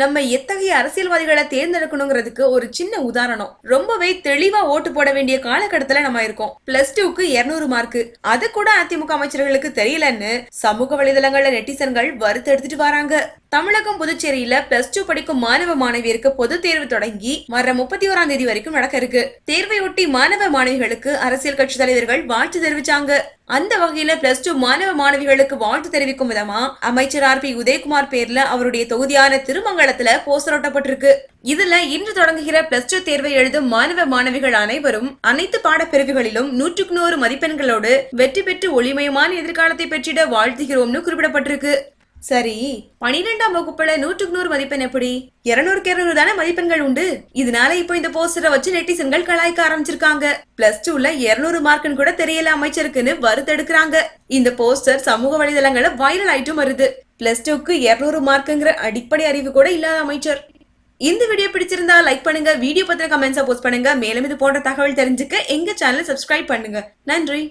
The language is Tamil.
நம்ம எத்தகைய அரசியல்வாதிகளை தேர்ந்தெடுக்கணுங்கிறதுக்கு ஒரு சின்ன உதாரணம். ரொம்பவே தெளிவா ஓட்டு போட வேண்டிய காலகட்டத்துல நம்ம இருக்கோம். பிளஸ் டூக்கு இருநூறு மார்க் அது கூட அதிமுக அமைச்சர்களுக்கு தெரியலன்னு சமூக வலைதளங்கள்ல நெட்டிசன்கள் வறுத்து எடுத்துட்டு வராங்க. தமிழகம் புதுச்சேரியில பிளஸ் டூ படிக்கும் மாணவ மாணவியருக்கு பொது தேர்வு தொடங்கி வர முப்பத்தி ஓராம் தேதி வரைக்கும் நடக்க இருக்கு. தேர்வையொட்டி மாணவ மாணவிகளுக்கு அரசியல் கட்சி தலைவர்கள் வாழ்த்து தெரிவிச்சாங்க. அந்த வகையில பிளஸ் டூ மாணவ மாணவிகளுக்கு வாழ்த்து தெரிவிக்கும் விதமா அமைச்சர் ஆர் பி உதயகுமார் பேர்ல அவருடைய தொகுதியான திருமங்கலத்துல போஸ்டர் ஒட்டப்பட்டிருக்கு. இதுல இன்று தொடங்குகிற பிளஸ் டூ தேர்வை எழுதும் மாணவ மாணவிகள் அனைவரும் அனைத்து பாடப்பிரிவுகளிலும் நூற்றுக்கு நூறு மதிப்பெண்களோடு வெற்றி பெற்று ஒளிமயமான எதிர்காலத்தை பெற்றிட வாழ்த்துகிறோம்னு குறிப்பிடப்பட்டிருக்கு. சரி. பனிரெண்டாம் வகுப்புல நூற்றுக்கு நூறு மதிப்பெண் எப்படி? இருநூறுக்கு இருநூறு தானே மதிப்பெண்கள் உண்டு? இதனால இப்போ இந்த போஸ்டரை வச்சு நெட்டிசன்கள் கலாய்க்க ஆரம்பிச்சிருக்காங்க. பிளஸ் டூல இருநூறு மார்க்குன்னு கூட தெரியல அமைச்சருக்குன்னு வறுத்தெடுக்கிறாங்க. இந்த போஸ்டர் சமூக வலைதளங்கள்ல வைரல் ஆயிட்டும் வருது. பிளஸ் டூக்கு இருநூறு மார்க்குங்கிற அடிப்படை அறிவு கூட இல்லாத அமைச்சர். இந்த வீடியோ பிடிச்சிருந்தா லைக் பண்ணுங்க வீடியோ பத்தின கமெண்ட்ஸ் போஸ்ட் பண்ணுங்க. மேலும் இது போன்ற தகவல் தெரிஞ்சுக்க எங்க சேனலை சப்ஸ்கிரைப் பண்ணுங்க. நன்றி.